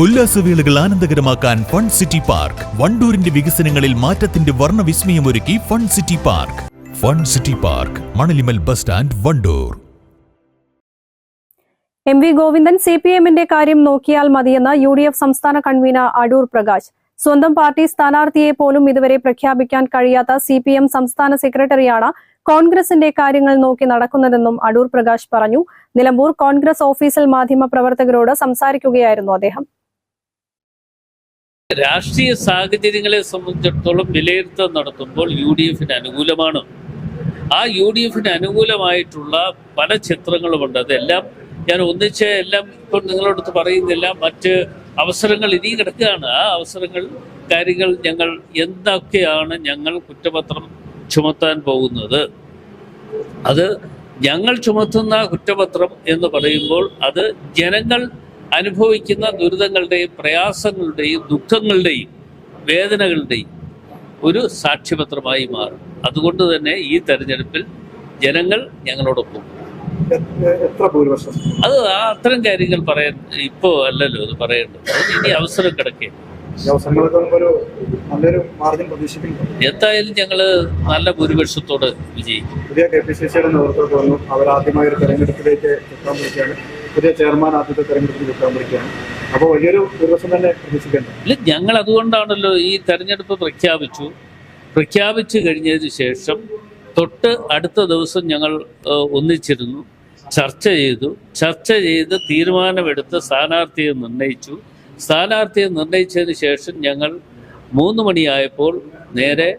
ഉല്ലാസവേളകൾ ആനന്ദകരമാക്കാൻ fun city park. വണ്ടൂരിന്റെ വികസനങ്ങളിൽ മാറ്റത്തിന്റെ വർണവിസ്മയമൊരുക്കി fun city park. Fun city park Manalimal bus stand Wandoor. M V Govindan C P എമ്മിന്റെ കാര്യം നോക്കിയാൽ മതിയെന്ന് യു ഡി എഫ് സംസ്ഥാന കൺവീനർ അടൂർ പ്രകാശ്. സ്വന്തം പാർട്ടി സ്ഥാനാർത്ഥിയെ പോലും ഇതുവരെ പ്രഖ്യാപിക്കാൻ കഴിയാത്ത സി പി എം സംസ്ഥാന സെക്രട്ടറിയാണ് കോൺഗ്രസിന്റെ കാര്യങ്ങൾ നോക്കി നടക്കുന്നതെന്നും അടൂർ പ്രകാശ് പറഞ്ഞു. നിലമ്പൂർ കോൺഗ്രസ് ഓഫീസിൽ മാധ്യമ പ്രവർത്തകരോട് സംസാരിക്കുകയായിരുന്നു അദ്ദേഹം. രാഷ്ട്രീയ സാഹചര്യങ്ങളെ സംബന്ധിച്ചിടത്തോളം വിലയിരുത്തൽ നടത്തുമ്പോൾ യു ഡി എഫിന് അനുകൂലമാണ്. ആ യു ഡി എഫിന് അനുകൂലമായിട്ടുള്ള പല ചിത്രങ്ങളുമുണ്ട്. അതെല്ലാം ഞാൻ ഒന്നിച്ച് എല്ലാം ഇപ്പോൾ നിങ്ങളടുത്ത് പറയുന്നില്ല. മറ്റ് അവസരങ്ങൾ ഇനി കിടക്കുകയാണ്. ആ അവസരങ്ങൾ കാര്യങ്ങൾ ഞങ്ങൾ എന്തൊക്കെയാണ് ഞങ്ങൾ കുറ്റപത്രം ചുമത്താൻ പോകുന്നത്? അത് ഞങ്ങൾ ചുമത്തുന്ന കുറ്റപത്രം എന്ന് പറയുമ്പോൾ അത് ജനങ്ങൾ അനുഭവിക്കുന്ന ദുരിതങ്ങളുടെയും പ്രയാസങ്ങളുടെയും ദുഃഖങ്ങളുടെയും വേദനകളുടെയും ഒരു സാക്ഷ്യപത്രമായി മാറും. അതുകൊണ്ട് തന്നെ ഈ തെരഞ്ഞെടുപ്പിൽ ജനങ്ങൾ ഞങ്ങളോടൊപ്പം. എ- എത്ര ഭൂരിപക്ഷം? അത് ആ അത്തരം കാര്യങ്ങൾ പറയാൻ ഇപ്പോ അല്ലല്ലോ അത് പറയേണ്ടത് ഇനി അവസരം കിടക്കേ. എന്തായാലും ഞങ്ങൾ നല്ല ഭൂരിപക്ഷത്തോട് വിജയിക്കും. പുതിയ കെ പി സി സിയുടെ നേതൃത്വത്തിൽ വന്നു. അവർ ആദ്യമായി ഒരു തെരഞ്ഞെടുപ്പിലേക്ക് എത്താൻ പുതിയ ചെയർമാൻ ആദ്യത്തെ തെരഞ്ഞെടുപ്പിൽ കിട്ടാൻ പഠിക്കുകയാണ് അപ്പോൾ വലിയൊരു ദിവസം തന്നെ പ്രതീക്ഷിക്കേണ്ടത് ഇല്ല ഞങ്ങൾ അതുകൊണ്ടാണല്ലോ ഈ തെരഞ്ഞെടുപ്പ് പ്രഖ്യാപിച്ചു. പ്രഖ്യാപിച്ചു കഴിഞ്ഞതിന് ശേഷം തൊട്ട് അടുത്ത ദിവസം ഞങ്ങൾ ഒന്നിച്ചിരുന്നു. ചർച്ച ചെയ്തു. ചർച്ച ചെയ്ത് തീരുമാനമെടുത്ത് സ്ഥാനാർത്ഥിയെ നിർണയിച്ചു. സ്ഥാനാർത്ഥിയെ നിർണയിച്ചതിന് ശേഷം ഞങ്ങൾ മൂന്ന് മണിയായപ്പോൾ നേരെ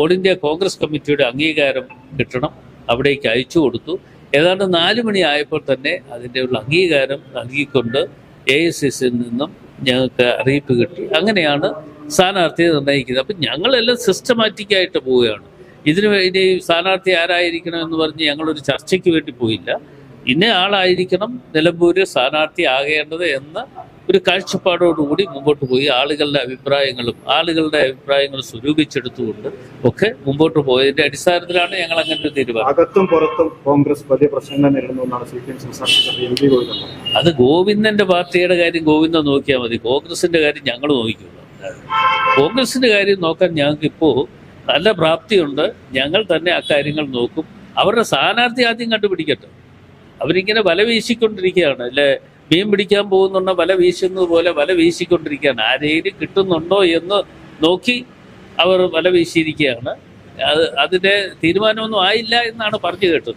ഓൾ ഇന്ത്യ കോൺഗ്രസ് കമ്മിറ്റിയുടെ അംഗീകാരം കിട്ടണം. അവിടേക്ക് അയച്ചു കൊടുത്തു. ഏതാണ്ട് നാല് മണിയായപ്പോൾ തന്നെ അതിന്റെ ഉള്ള അംഗീകാരം നൽകിക്കൊണ്ട് എ എസ് എസിൽ നിന്നും ഞങ്ങൾക്ക് അറിയിപ്പ് കിട്ടി. അങ്ങനെയാണ് സ്ഥാനാർത്ഥിയെ നിർണയിക്കുന്നത് അപ്പം ഞങ്ങളെല്ലാം സിസ്റ്റമാറ്റിക്കായിട്ട് പോവുകയാണ്. ഇതിന് വേണ്ടി സ്ഥാനാർത്ഥി ആരായിരിക്കണം എന്ന് പറഞ്ഞ് ഞങ്ങളൊരു ചർച്ചയ്ക്ക് വേണ്ടി പോയില്ല. ഇന്ന ആളായിരിക്കണം നിലമ്പൂര് സ്ഥാനാർത്ഥി ആകേണ്ടത് എന്ന ഒരു കാഴ്ചപ്പാടോടുകൂടി മുമ്പോട്ട് പോയി. ആളുകളുടെ അഭിപ്രായങ്ങളും ആളുകളുടെ അഭിപ്രായങ്ങൾ സ്വരൂപിച്ചെടുത്തുകൊണ്ട് ഒക്കെ മുമ്പോട്ട് പോയതിന്റെ അടിസ്ഥാനത്തിലാണ് ഞങ്ങൾ അങ്ങനെ ഒരു തീരുമാനം. അകത്തും പുറത്തും കോൺഗ്രസ് വലിയ പ്രശ്നങ്ങൾ നേരിടുന്നു എന്നാണ് സി പി എം സംസ്ഥാന അത് ഗോവിന്ദന്റെ പാർട്ടിയുടെ കാര്യം ഗോവിന്ദ നോക്കിയാൽ മതി. കോൺഗ്രസിന്റെ കാര്യം ഞങ്ങൾ നോക്കിക്കുള്ളൂ കോൺഗ്രസിന്റെ കാര്യം നോക്കാൻ ഞങ്ങൾക്ക് ഇപ്പോ നല്ല പ്രാപ്തിയുണ്ട്. ഞങ്ങൾ തന്നെ അക്കാര്യങ്ങൾ നോക്കും. അവരുടെ സ്ഥാനാർത്ഥി ആദ്യം കണ്ടുപിടിക്കട്ടെ. അവരിങ്ങനെ വല വീശിക്കൊണ്ടിരിക്കുകയാണ്. അല്ലെ മീൻ പിടിക്കാൻ പോകുന്നുണ്ട വല വീശുന്നത് പോലെ വല വീശിക്കൊണ്ടിരിക്കുകയാണ്. ആരെയും കിട്ടുന്നുണ്ടോ എന്ന് നോക്കി അവർ വല വീശിയിരിക്കുകയാണ്. അത് അതിന്റെ തീരുമാനമൊന്നും ആയില്ല എന്നാണ് പറഞ്ഞു കേട്ടത്.